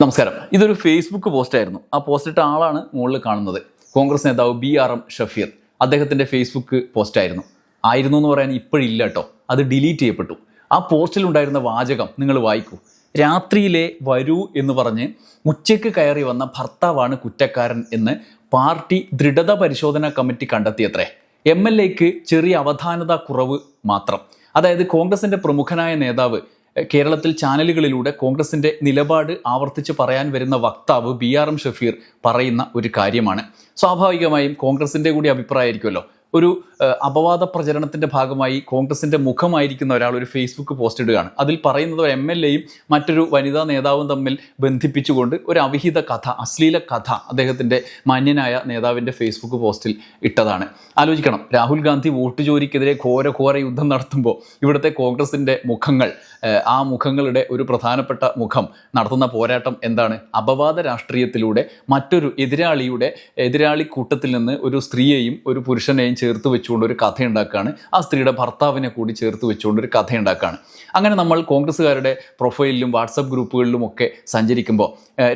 നമസ്കാരം. ഇതൊരു Facebook post ആയിരുന്നു. ആ പോസ്റ്റ് ഇട്ട ആളാണ് മുകളിൽ കാണുന്നത്. കോൺഗ്രസ് നേതാവ് ബി ആർ എം ഷഫീർ. അദ്ദേഹത്തിന്റെ ഫേസ്ബുക്ക് പോസ്റ്റ് ആയിരുന്നു. എന്ന് പറയാൻ ഇപ്പോഴില്ല കേട്ടോ അത് ഡിലീറ്റ് ചെയ്യപ്പെട്ടു. ആ പോസ്റ്റിൽ ഉണ്ടായിരുന്ന വാചകം നിങ്ങൾ വായിക്കൂ. രാത്രിയിലെ വരൂ എന്ന് പറഞ്ഞ് ഉച്ചയ്ക്ക് കയറി വന്ന ഭർത്താവാണ് കുറ്റക്കാരൻ എന്ന് പാർട്ടി ദൃഢത പരിശോധനാ കമ്മിറ്റി കണ്ടെത്തിയത്രേ. എം എൽ എക്ക് ചെറിയ അവധാനത കുറവ് മാത്രം. അതായത് കോൺഗ്രസിന്റെ പ്രമുഖനായ നേതാവ് കേരളത്തിൽ ചാനലുകളിലൂടെ കോൺഗ്രസിന്റെ നിലപാട് ആവർത്തിച്ച് പറയാൻ വരുന്ന വക്താവ് ബി ആർ എം ഷഫീർ പറയുന്ന ഒരു കാര്യമാണ്. സ്വാഭാവികമായും കോൺഗ്രസിന്റെ കൂടി അഭിപ്രായമായിരിക്കുമല്ലോ. ഒരു അപവാദ പ്രചരണത്തിന്റെ ഭാഗമായി കോൺഗ്രസിന്റെ മുഖമായിരിക്കുന്ന ഒരാൾ ഒരു ഫേസ്ബുക്ക് പോസ്റ്റ് ഇടുകയാണ്. അതിൽ പറയുന്നത് എം എൽ എയും മറ്റൊരു വനിതാ നേതാവും തമ്മിൽ ബന്ധിപ്പിച്ചുകൊണ്ട് ഒരു അവിഹിത കഥ അശ്ലീല കഥ അദ്ദേഹത്തിന്റെ മാന്യനായ നേതാവിന്റെ ഫേസ്ബുക്ക് പോസ്റ്റിൽ ഇട്ടതാണ്. ആലോചിക്കണം രാഹുൽ ഗാന്ധി വോട്ട് ജോലിക്കെതിരെ ഘോര ഘോര യുദ്ധം നടത്തുമ്പോൾ ഇവിടുത്തെ കോൺഗ്രസിന്റെ മുഖങ്ങൾ ആ മുഖങ്ങളുടെ ഒരു പ്രധാനപ്പെട്ട മുഖം നടത്തുന്ന പോരാട്ടം എന്താണ്? അപവാദ രാഷ്ട്രീയത്തിലൂടെ മറ്റൊരു എതിരാളിയുടെ എതിരാളി കൂട്ടത്തിൽ നിന്ന് ഒരു സ്ത്രീയെയും ഒരു പുരുഷനെയും ചേർത്ത് വെച്ചുകൊണ്ട് ഒരു കഥ ഉണ്ടാക്കുകയാണ് ആ സ്ത്രീയുടെ ഭർത്താവിനെ കൂടി ചേർത്ത് വെച്ചുകൊണ്ട് ഒരു കഥ ഉണ്ടാക്കുകയാണ് അങ്ങനെ നമ്മൾ കോൺഗ്രസ്സുകാരുടെ പ്രൊഫൈലിലും വാട്സപ്പ് ഗ്രൂപ്പുകളിലും ഒക്കെ സഞ്ചരിക്കുമ്പോൾ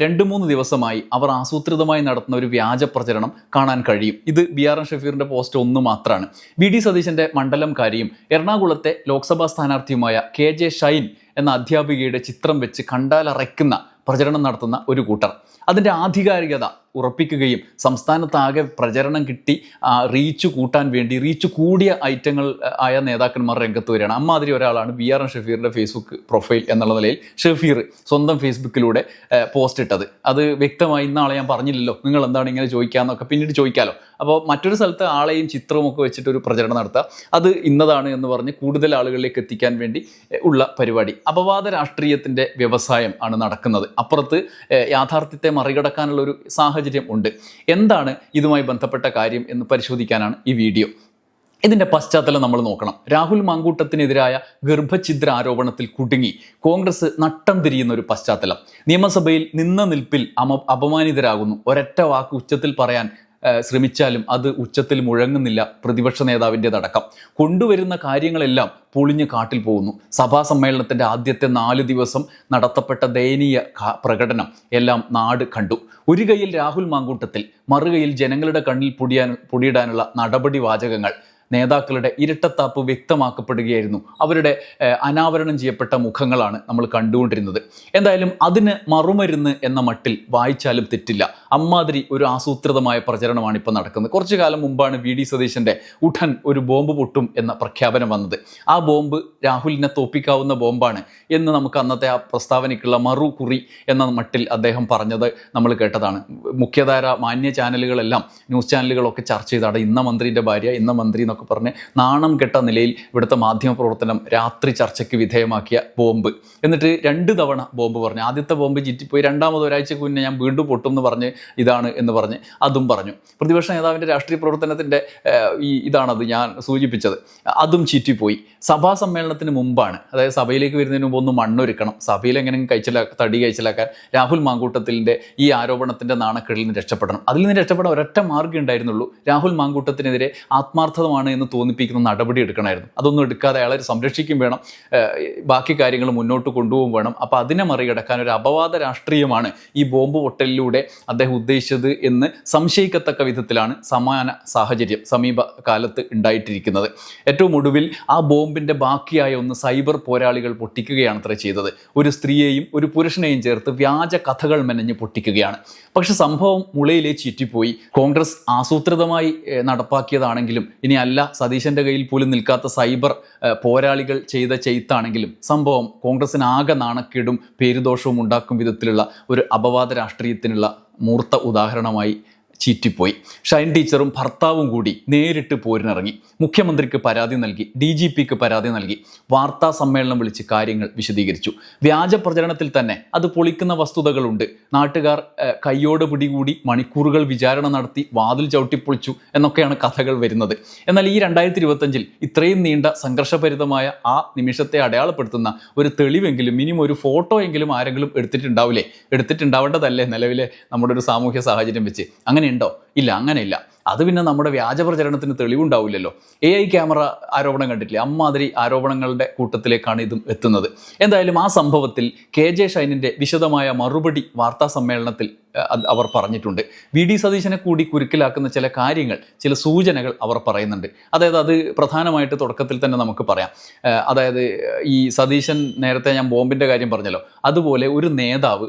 രണ്ട് മൂന്ന് ദിവസമായി അവർ ആസൂത്രിതമായി നടത്തുന്ന ഒരു വ്യാജ പ്രചരണം കാണാൻ കഴിയും. ഇത് ബി ആർ എൻ ഷഫീറിന്റെ പോസ്റ്റ് ഒന്ന് മാത്രമാണ്. വി ഡി സതീശന്റെ മണ്ഡലംകാരിയും എറണാകുളത്തെ ലോക്സഭാ സ്ഥാനാർത്ഥിയുമായ കെ ജെ ഷൈൻ എന്ന അധ്യാപികയുടെ ചിത്രം വെച്ച് കണ്ടാലറയ്ക്കുന്ന പ്രചരണം നടത്തുന്ന ഒരു കൂട്ടർ. അതിന്റെ ആധികാരികത ഉറപ്പിക്കുകയും സംസ്ഥാനത്താകെ പ്രചരണം കിട്ടി റീച്ച് കൂട്ടാൻ വേണ്ടി റീച്ച് കൂടിയ ഐറ്റങ്ങൾ ആയ നേതാക്കന്മാർ രംഗത്ത് വരികയാണ്. അമ്മാതിരി ഒരാളാണ് ബി ആർ എൻ ഷഫീറിന്റെ ഫേസ്ബുക്ക് പ്രൊഫൈൽ എന്നുള്ള നിലയിൽ ഷഫീർ സ്വന്തം ഫേസ്ബുക്കിലൂടെ പോസ്റ്റ് ഇട്ടത്. അത് വ്യക്തമായി ഇന്നാളെ ഞാൻ പറഞ്ഞില്ലല്ലോ. നിങ്ങൾ എന്താണ് ഇങ്ങനെ ചോദിക്കാന്നൊക്കെ പിന്നീട് ചോദിക്കാലോ. അപ്പോൾ മറ്റൊരു സ്ഥലത്ത് ആളെയും ചിത്രവും ഒക്കെ വെച്ചിട്ട് ഒരു പ്രചരണം നടത്തുക അത് ഇന്നതാണ് എന്ന് പറഞ്ഞ് കൂടുതൽ ആളുകളിലേക്ക് എത്തിക്കാൻ വേണ്ടി ഉള്ള പരിപാടി. അപവാദ രാഷ്ട്രീയത്തിന്റെ വ്യവസായം ആണ് നടക്കുന്നത്. അപ്പുറത്ത് യാഥാർത്ഥ്യത്തെ മറികടക്കാനുള്ള ഒരു സാഹചര്യം ഉണ്ട്. എന്താണ് ഇതുമായി ബന്ധപ്പെട്ട കാര്യം എന്ന് പരിശോധിക്കാനാണ് ഈ വീഡിയോ. ഇതിന്റെ പശ്ചാത്തലം നമ്മൾ നോക്കണം. രാഹുൽ മാങ്കൂട്ടത്തിനെതിരായ ഗർഭഛിദ്ര ആരോപണത്തിൽ കുടുങ്ങി. കോൺഗ്രസ് നട്ടം തിരിയുന്ന ഒരു പശ്ചാത്തലം. നിയമസഭയിൽ നിന്ന നിൽപ്പിൽ അപമാനിതരാകുന്നു. ഒരൊറ്റ വാക്ക് ഉച്ചത്തിൽ പറയാൻ ശ്രമിച്ചാലും അത് ഉച്ചത്തിൽ മുഴങ്ങുന്നില്ല പ്രതിപക്ഷ നേതാവിന്റെതടക്കം. കൊണ്ടുവരുന്ന കാര്യങ്ങളെല്ലാം പൊളിഞ്ഞ് കാട്ടിൽ പോകുന്നു. സഭാ സമ്മേളനത്തിന്റെ ആദ്യത്തെ നാല് ദിവസം നടത്തപ്പെട്ട ദയനീയ പ്രകടനം എല്ലാം നാട് കണ്ടു. ഒരു കൈയിൽ രാഹുൽ മാങ്കൂട്ടത്തിൽ മറുകൈയിൽ ജനങ്ങളുടെ കണ്ണിൽ പൊടിയാൻ പൊടിയിടാനുള്ള നടപടി വാചകങ്ങൾ നേതാക്കളുടെ ഇരട്ടത്താപ്പ് വ്യക്തമാക്കപ്പെടുകയായിരുന്നു. അവരുടെ അനാവരണം ചെയ്യപ്പെട്ട മുഖങ്ങളാണ് നമ്മൾ കണ്ടുകൊണ്ടിരുന്നത്. എന്തായാലും അതിന് മറുമരുന്ന് എന്ന മട്ടിൽ വായിച്ചാലും തെറ്റില്ല. അമ്മാതിരി ഒരു ആസൂത്രിതമായ പ്രചരണമാണ് ഇപ്പോൾ നടക്കുന്നത്. കുറച്ചു കാലം മുമ്പാണ് വി ഡി സതീശന്റെ ഉടൻ ഒരു ബോംബ് പൊട്ടും എന്ന പ്രഖ്യാപനം വന്നത്. ആ ബോംബ് രാഹുലിനെ തോപ്പിക്കാവുന്ന ബോംബാണ് എന്ന് നമുക്ക് അന്നത്തെ ആ പ്രസ്താവനയ്ക്കുള്ള മറുകുറി എന്ന മട്ടിൽ അദ്ദേഹം പറഞ്ഞത് നമ്മൾ കേട്ടതാണ്. മുഖ്യധാര മാന്യ ചാനലുകളെല്ലാം ന്യൂസ് ചാനലുകളൊക്കെ ചർച്ച ചെയ്താണ് ഇന്ന മന്ത്രിന്റെ ഭാര്യ ഇന്ന മന്ത്രി എന്നൊക്കെ പറഞ്ഞ് നാണം കെട്ട നിലയിൽ ഇവിടുത്തെ മാധ്യമ പ്രവർത്തനം രാത്രി ചർച്ചയ്ക്ക് വിധേയമാക്കിയ ബോംബ്. എന്നിട്ട് രണ്ട് തവണ ബോംബ് പറഞ്ഞു. ആദ്യത്തെ ബോംബ് ചിറ്റിപ്പോയി രണ്ടാമത് ഒരാഴ്ചക്ക് മുന്നേ ഞാൻ വീണ്ടും പൊട്ടും എന്ന് പറഞ്ഞ് ഇതാണ് എന്ന് പറഞ്ഞ് അതും പറഞ്ഞു. പ്രതിപക്ഷ നേതാവിന്റെ രാഷ്ട്രീയ പ്രവർത്തനത്തിന്റെ ഈ ഇതാണത് ഞാൻ സൂചിപ്പിച്ചത്. അതും ചീറ്റിപ്പോയി. സഭാ സമ്മേളനത്തിന് മുമ്പാണ്. അതായത് സഭയിലേക്ക് വരുന്നതിന് മുമ്പ് ഒന്ന് മണ്ണൊരുക്കണം. സഭയിൽ എങ്ങനെ കഴിച്ചിലാ തടി കഴിച്ചിലാക്കാൻ രാഹുൽ മാങ്കൂട്ടത്തിന്റെ ഈ ആരോപണത്തിന്റെ നാണക്കേടിൽ നിന്ന് രക്ഷപ്പെടണം. അതിൽ നിന്ന് രക്ഷപ്പെടാൻ ഒരൊറ്റ മാർഗം ഉണ്ടായിരുന്നുള്ളൂ. രാഹുൽ മാങ്കൂട്ടത്തിനെതിരെ ആത്മാർത്ഥതമാണ് എന്ന് തോന്നിപ്പിക്കുന്ന നടപടി എടുക്കണമായിരുന്നു. അതൊന്നും എടുക്കാതെ അയാളെ സംരക്ഷിക്കും വേണം. ബാക്കി കാര്യങ്ങൾ മുന്നോട്ട് കൊണ്ടുപോകും വേണം. അപ്പോൾ അതിനെ മറികടക്കാൻ ഒരു അപവാദ രാഷ്ട്രീയമാണ് ഈ ബോംബ് പൊട്ടലിലൂടെ അദ്ദേഹം ഉദ്ദേശിച്ചത് എന്ന് സംശയിക്കത്തക്ക വിധത്തിലാണ് സമാന സാഹചര്യം സമീപകാലത്ത് ഉണ്ടായിട്ടിരിക്കുന്നത്. ഏറ്റവും ഒടുവിൽ ആ ബോംബിന്റെ ബാക്കിയായ ഒന്ന് സൈബർ പോരാളികൾ പൊട്ടിക്കുകയാണ് അത്ര ചെയ്തത്. ഒരു സ്ത്രീയെയും ഒരു പുരുഷനെയും ചേർത്ത് വ്യാജ കഥകൾ മെനഞ്ഞ് പൊട്ടിക്കുകയാണ്. പക്ഷെ സംഭവം മുളയിലെ ചീറ്റിപ്പോയി. കോൺഗ്രസ് ആസൂത്രിതമായി നടപ്പാക്കിയതാണെങ്കിലും ഇനി അല്ല സതീശന്റെ കയ്യിൽ പോലും നിൽക്കാത്ത സൈബർ പോരാളികൾ ചെയ്ത ചെയ്ത്താണെങ്കിലും സംഭവം കോൺഗ്രസിന് ആകെ നാണക്കേടും പേരുദോഷവും ഉണ്ടാക്കും വിധത്തിലുള്ള ഒരു അപവാദ രാഷ്ട്രീയത്തിനുള്ള മൂർത്ത ഉദാഹരണമായി ചീറ്റിപ്പോയി. ഷൈൻ ടീച്ചറും ഭർത്താവും കൂടി നേരിട്ട് പോരിനിറങ്ങി. മുഖ്യമന്ത്രിക്ക് പരാതി നൽകി ഡി ജി പിക്ക് പരാതി നൽകി. വാർത്താ സമ്മേളനം വിളിച്ച് കാര്യങ്ങൾ വിശദീകരിച്ചു. വ്യാജ പ്രചരണത്തിൽ തന്നെ അത് പൊളിക്കുന്ന വസ്തുതകളുണ്ട്. നാട്ടുകാർ കയ്യോട് പിടികൂടി മണിക്കൂറുകൾ വിചാരണ നടത്തി വാതിൽ ചവിട്ടിപ്പൊളിച്ചു എന്നൊക്കെയാണ് കഥകൾ വരുന്നത്. എന്നാൽ ഈ രണ്ടായിരത്തി ഇരുപത്തഞ്ചിൽ ഇത്രയും നീണ്ട സംഘർഷഭരിതമായ ആ നിമിഷത്തെ അടയാളപ്പെടുത്തുന്ന ഒരു തെളിവെങ്കിലും മിനിമം ഒരു ഫോട്ടോ എങ്കിലും ആരെങ്കിലും എടുത്തിട്ടുണ്ടാവില്ലേ? എടുത്തിട്ടുണ്ടാവേണ്ടതല്ലേ നിലവിലെ നമ്മുടെ ഒരു സാമൂഹ്യ സാഹചര്യം വെച്ച്? അങ്ങനെ ഉണ്ടോ? ഇല്ല അങ്ങനെയില്ല. അത് പിന്നെ നമ്മുടെ വ്യാജ പ്രചരണത്തിന് തെളിവുണ്ടാവില്ലല്ലോ. എ ഐ ക്യാമറ ആരോപണം കണ്ടിട്ടില്ലേ? അമ്മാതിരി ആരോപണങ്ങളുടെ കൂട്ടത്തിലേക്കാണ് ഇതും എത്തുന്നത്. എന്തായാലും ആ സംഭവത്തിൽ കെ ജെ ഷൈനിന്റെ വിശദമായ മറുപടി വാർത്താ സമ്മേളനത്തിൽ അവർ പറഞ്ഞിട്ടുണ്ട്. വി ഡി സതീശനെ കൂടി കുരുക്കിലാക്കുന്ന ചില കാര്യങ്ങൾ ചില സൂചനകൾ അവർ പറയുന്നുണ്ട്. അതായത് അത് പ്രധാനമായിട്ട് തുടക്കത്തിൽ തന്നെ നമുക്ക് പറയാം. അതായത് ഈ സതീശൻ നേരത്തെ ഞാൻ ബോംബിന്റെ കാര്യം പറഞ്ഞല്ലോ. അതുപോലെ ഒരു നേതാവ്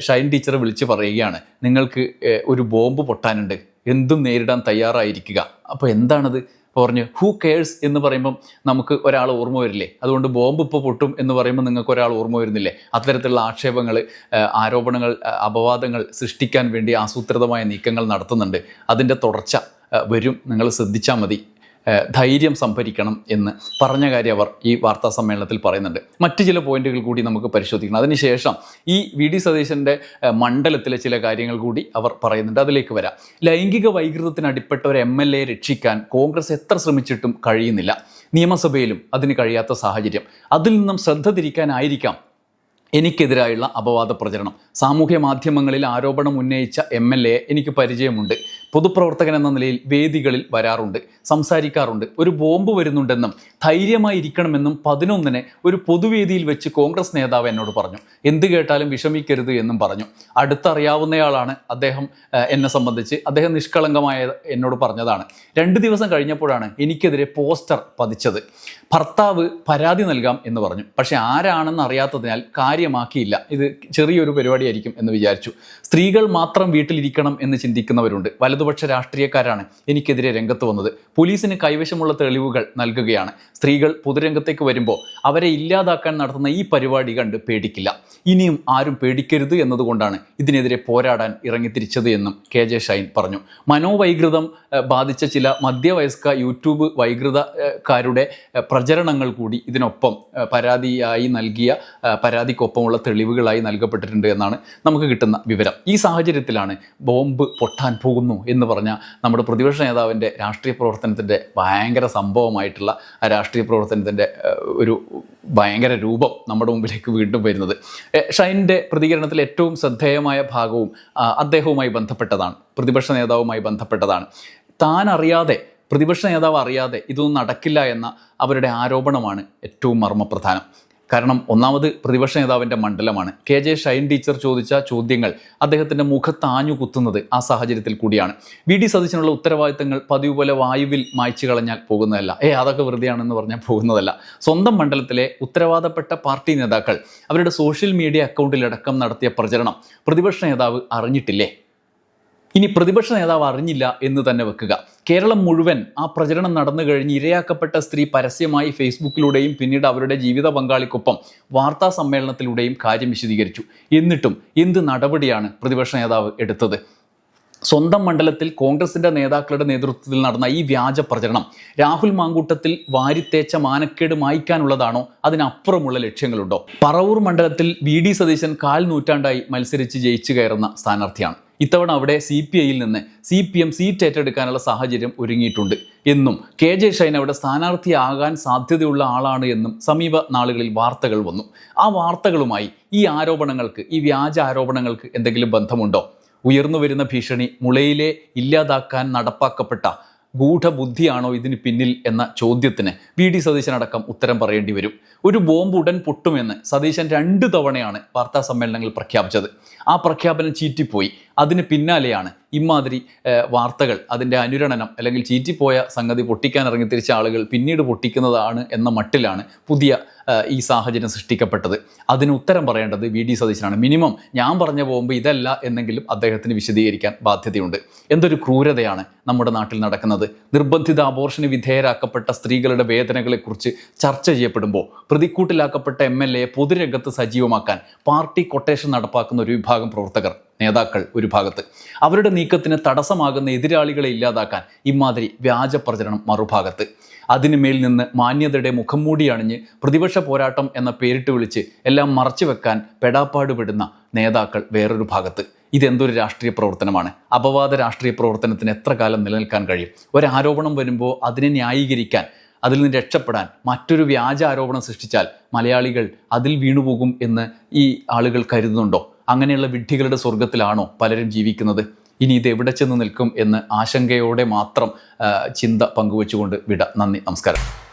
ഷൈൻ ടീച്ചറെ വിളിച്ച് പറയുകയാണ്. നിങ്ങൾക്ക് ഒരു ബോംബ് പൊട്ടാനുണ്ട്. എന്തും നേരിടാൻ തയ്യാറായിരിക്കുക. അപ്പോൾ എന്താണത്? പറഞ്ഞു ഹൂ കെയർസ് എന്ന് പറയുമ്പം നമുക്ക് ഒരാൾ ഓർമ്മ വരില്ലേ? അതുകൊണ്ട് ബോംബ് ഇപ്പോൾ പൊട്ടും എന്ന് പറയുമ്പോൾ നിങ്ങൾക്ക് ഒരാൾ ഓർമ്മ വരുന്നില്ലേ? അത്തരത്തിലുള്ള ആക്ഷേപങ്ങൾ ആരോപണങ്ങൾ അപവാദങ്ങൾ സൃഷ്ടിക്കാൻ വേണ്ടി ആസൂത്രിതമായ നീക്കങ്ങൾ നടത്തുന്നുണ്ട്. അതിന്റെ തുടർച്ച വരും. നിങ്ങൾ ശ്രദ്ധിച്ചാൽ മതി. ധൈര്യം സംഭരിക്കണം എന്ന് പറഞ്ഞ കാര്യം അവർ ഈ വാർത്താ സമ്മേളനത്തിൽ പറയുന്നുണ്ട്. മറ്റു ചില പോയിന്റുകൾ കൂടി നമുക്ക് പരിശോധിക്കണം. അതിനുശേഷം ഈ വി ഡി സതീശന്റെ മണ്ഡലത്തിലെ ചില കാര്യങ്ങൾ കൂടി അവർ പറയുന്നുണ്ട്. അതിലേക്ക് വരാം. ലൈംഗിക വൈകൃതത്തിന് അടിപ്പെട്ട ഒരു എം എൽ എ രക്ഷിക്കാൻ കോൺഗ്രസ് എത്ര ശ്രമിച്ചിട്ടും കഴിയുന്നില്ല. നിയമസഭയിലും അതിന് കഴിയാത്ത സാഹചര്യം. അതിൽ നിന്നും ശ്രദ്ധ തിരിക്കാനായിരിക്കാം എനിക്കെതിരായുള്ള അപവാദ പ്രചരണം. സാമൂഹ്യ മാധ്യമങ്ങളിൽ ആരോപണം ഉന്നയിച്ച എം എൽ എ എനിക്ക് പരിചയമുണ്ട്. പൊതുപ്രവർത്തകൻ എന്ന നിലയിൽ വേദികളിൽ വരാറുണ്ട് സംസാരിക്കാറുണ്ട്. ഒരു ബോംബ് വരുന്നുണ്ടെന്നും ധൈര്യമായി ഇരിക്കണമെന്നും പതിനൊന്നിന് ഒരു പൊതുവേദിയിൽ വെച്ച് കോൺഗ്രസ് നേതാവ് എന്നോട് പറഞ്ഞു. എന്ത് കേട്ടാലും വിഷമിക്കരുത് എന്നും പറഞ്ഞു. അടുത്തറിയാവുന്നയാളാണ് അദ്ദേഹം എന്നെ സംബന്ധിച്ച്. അദ്ദേഹം നിഷ്കളങ്കമായ എന്നോട് പറഞ്ഞതാണ്. രണ്ട് ദിവസം കഴിഞ്ഞപ്പോഴാണ് എനിക്കെതിരെ പോസ്റ്റർ പതിച്ചത്. ഭർത്താവ് പരാതി നൽകാം എന്ന് പറഞ്ഞു. പക്ഷെ ആരാണെന്ന് അറിയാത്തതിനാൽ കാര്യമാക്കിയില്ല. ഇത് ചെറിയൊരു പരിപാടിയായിരിക്കും എന്ന് വിചാരിച്ചു. സ്ത്രീകൾ മാത്രം വീട്ടിലിരിക്കണം എന്ന് ചിന്തിക്കുന്നവരുണ്ട്. വലതുപക്ഷ രാഷ്ട്രീയക്കാരാണ് എനിക്കെതിരെ രംഗത്ത് വന്നത്. പോലീസിന് കൈവശമുള്ള തെളിവുകൾ നൽകുകയാണ്. സ്ത്രീകൾ പൊതുരംഗത്തേക്ക് വരുമ്പോൾ അവരെ ഇല്ലാതാക്കാൻ നടത്തുന്ന ഈ പരിപാടി കണ്ട് പേടിക്കില്ല. ഇനിയും ആരും പേടിക്കരുത് എന്നതുകൊണ്ടാണ് ഇതിനെതിരെ പോരാടാൻ ഇറങ്ങിത്തിരിച്ചത് എന്നും കെ ജെ ഷൈൻ പറഞ്ഞു. മനോവൈകൃതം ബാധിച്ച ചില മധ്യവയസ്ക യൂട്യൂബ് വൈകൃതക്കാരുടെ പ്രചരണങ്ങൾ കൂടി ഇതിനൊപ്പം പരാതിയായി നൽകിയ പരാതിക്കൊപ്പമുള്ള തെളിവുകളായി നൽകപ്പെട്ടിട്ടുണ്ട് എന്നാണ് നമുക്ക് കിട്ടുന്ന വിവരം. ഈ സാഹചര്യത്തിലാണ് ബോംബ് പൊട്ടാൻ പോകുന്നു എന്ന് പറഞ്ഞ നമ്മുടെ പ്രതിപക്ഷ നേതാവിന്റെ രാഷ്ട്രീയ പ്രവർത്തനത്തിന്റെ ഭയങ്കര സംഭവമായിട്ടുള്ള ആ രാഷ്ട്രീയ പ്രവർത്തനത്തിന്റെ ഒരു ഭയങ്കര രൂപം നമ്മുടെ മുമ്പിലേക്ക് വീണ്ടും വരുന്നത്. ഷൈന്റെ പ്രതികരണത്തിൽ ഏറ്റവും ശ്രദ്ധേയമായ ഭാഗവും അദ്ദേഹവുമായി ബന്ധപ്പെട്ടതാണ് പ്രതിപക്ഷ നേതാവുമായി ബന്ധപ്പെട്ടതാണ്. താൻ അറിയാതെ പ്രതിപക്ഷ നേതാവ് അറിയാതെ ഇതൊന്നും നടക്കില്ല എന്ന അവരുടെ ആരോപണമാണ് ഏറ്റവും മർമ്മപ്രധാനം. കാരണം ഒന്നാമത് പ്രതിപക്ഷ നേതാവിന്റെ മണ്ഡലമാണ്. കെ ജെ ഷൈൻ ടീച്ചർ ചോദിച്ച ചോദ്യങ്ങൾ അദ്ദേഹത്തിന്റെ മുഖത്താഞ്ഞു കുത്തുന്നത് ആ സാഹചര്യത്തിൽ കൂടിയാണ്. വി ഡി സതീശനുള്ള ഉത്തരവാദിത്തങ്ങൾ പതിവ് പോലെ വായുവിൽ മായ്ച്ചു കളഞ്ഞാൽ പോകുന്നതല്ല. ഏ അതൊക്കെ വെറുതെയാണെന്ന് പറഞ്ഞാൽ പോകുന്നതല്ല. സ്വന്തം മണ്ഡലത്തിലെ ഉത്തരവാദപ്പെട്ട പാർട്ടി നേതാക്കൾ അവരുടെ സോഷ്യൽ മീഡിയ അക്കൗണ്ടിലടക്കം നടത്തിയ പ്രചരണം പ്രതിപക്ഷ നേതാവ് അറിഞ്ഞിട്ടില്ലേ? ഇനി പ്രതിപക്ഷ നേതാവ് അറിഞ്ഞില്ല എന്ന് തന്നെ വെക്കുക. കേരളം മുഴുവൻ ആ പ്രചരണം നടന്നു കഴിഞ്ഞ് ഇരയാക്കപ്പെട്ട സ്ത്രീ പരസ്യമായി ഫേസ്ബുക്കിലൂടെയും പിന്നീട് അവരുടെ ജീവിത പങ്കാളിക്കൊപ്പം വാർത്താ സമ്മേളനത്തിലൂടെയും കാര്യം വിശദീകരിച്ചു. എന്നിട്ടും എന്ത് നടപടിയാണ് പ്രതിപക്ഷ നേതാവ് എടുത്തത്? സ്വന്തം മണ്ഡലത്തിൽ കോൺഗ്രസിന്റെ നേതാക്കളുടെ നേതൃത്വത്തിൽ നടന്ന ഈ വ്യാജ പ്രചരണം രാഹുൽ മാങ്കൂട്ടത്തിൽ വാരിത്തേച്ച മാനക്കേട് മായ്ക്കാനുള്ളതാണോ? അതിനപ്പുറമുള്ള ലക്ഷ്യങ്ങളുണ്ടോ? പറവൂർ മണ്ഡലത്തിൽ വി ഡി സതീശൻ കാൽ നൂറ്റാണ്ടായി മത്സരിച്ച് ജയിച്ചു കയറുന്ന സ്ഥാനാർത്ഥിയാണ്. ഇത്തവണ അവിടെ സി പി ഐയിൽ നിന്ന് സി പി എം സീറ്റ് ഏറ്റെടുക്കാനുള്ള സാഹചര്യം ഒരുങ്ങിയിട്ടുണ്ട്. എന്നും കെ ജെ ഷൈൻ അവിടെ സ്ഥാനാർത്ഥിയാകാൻ സാധ്യതയുള്ള ആളാണ് എന്നും സമീപ നാളുകളിൽ വാർത്തകൾ വന്നു. ആ വാർത്തകളുമായി ഈ ആരോപണങ്ങൾക്ക് ഈ വ്യാജ ആരോപണങ്ങൾക്ക് എന്തെങ്കിലും ബന്ധമുണ്ടോ? ഉയർന്നു വരുന്ന ഭീഷണി മുളയിലെ ഇല്ലാതാക്കാൻ നടപ്പാക്കപ്പെട്ട ഗൂഢബുദ്ധിയാണോ ഇതിന് പിന്നിൽ എന്ന ചോദ്യത്തിന് വി ഡി സതീശനടക്കം ഉത്തരം പറയേണ്ടി വരും. ഒരു ബോംബ് ഉടൻ പൊട്ടുമെന്ന് സതീശൻ രണ്ട് തവണയാണ് വാർത്താ സമ്മേളനങ്ങളിൽ പ്രഖ്യാപിച്ചത്. ആ പ്രഖ്യാപനം ചീറ്റിപ്പോയി. അതിന് പിന്നാലെയാണ് ഇമാതിരി വാർത്തകൾ അതിന്റെ അനുരണനം അല്ലെങ്കിൽ ചീറ്റിപ്പോയ സംഗതി പൊട്ടിക്കാൻ ഇറങ്ങി തിരിച്ച ആളുകൾ പിന്നീട് പൊട്ടിക്കുന്നതാണ് എന്ന മട്ടിലാണ് പുതിയ ഈ സാഹചര്യം സൃഷ്ടിക്കപ്പെട്ടത്. അതിന് ഉത്തരം പറയേണ്ടത് വി. ഡി. സതീശനാണ്. മിനിമം ഞാൻ പറഞ്ഞു പോകുമ്പോൾ ഇതല്ല എന്നെങ്കിലും അദ്ദേഹത്തിന് വിശദീകരിക്കാൻ ബാധ്യതയുണ്ട്. എന്തൊരു ക്രൂരതയാണ് നമ്മുടെ നാട്ടിൽ നടക്കുന്നത്. നിർബന്ധിത അബോർഷന് വിധേയരാക്കപ്പെട്ട സ്ത്രീകളുടെ വേദനകളെക്കുറിച്ച് ചർച്ച ചെയ്യപ്പെടുമ്പോൾ പ്രതിക്കൂട്ടിലാക്കപ്പെട്ട എം. എൽ. എ. പൊതുരംഗത്ത് സജീവമാക്കാൻ പാർട്ടി കൊട്ടേഷൻ നടപ്പാക്കുന്ന ഒരു വിഭാഗം പ്രവർത്തകർ നേതാക്കൾ ഒരു ഭാഗത്ത്. അവരുടെ നീക്കത്തിന് തടസ്സമാകുന്ന എതിരാളികളെ ഇല്ലാതാക്കാൻ ഇമാതിരി വ്യാജ പ്രചരണം മറുഭാഗത്ത്. അതിനുമേൽ നിന്ന് മാന്യതയുടെ മുഖം മൂടി അണിഞ്ഞ് പ്രതിപക്ഷ പോരാട്ടം എന്ന പേരിട്ട് വിളിച്ച് എല്ലാം മറച്ചു വെക്കാൻ പെടാപ്പാടുപെടുന്ന നേതാക്കൾ വേറൊരു ഭാഗത്ത്. ഇതെന്തൊരു രാഷ്ട്രീയ പ്രവർത്തനമാണ്? അപവാദ രാഷ്ട്രീയ പ്രവർത്തനത്തിന് എത്ര കാലം നിലനിൽക്കാൻ കഴിയും? ഒരാരോപണം വരുമ്പോൾ അതിനെ ന്യായീകരിക്കാൻ അതിൽ നിന്ന് രക്ഷപ്പെടാൻ മറ്റൊരു വ്യാജ ആരോപണം സൃഷ്ടിച്ചാൽ മലയാളികൾ അതിൽ വീണുപോകും എന്ന് ഈ ആളുകൾ കരുതുന്നുണ്ടോ? അങ്ങനെയുള്ള വിഡ്ഢികളുടെ സ്വർഗത്തിലാണോ പലരും ജീവിക്കുന്നത്? ഇനി ഇത് എവിടെ ചെന്ന് നിൽക്കും എന്ന് ആശങ്കയോടെ മാത്രം ചിന്ത പങ്കുവെച്ചുകൊണ്ട് വിട. നന്ദി. നമസ്കാരം.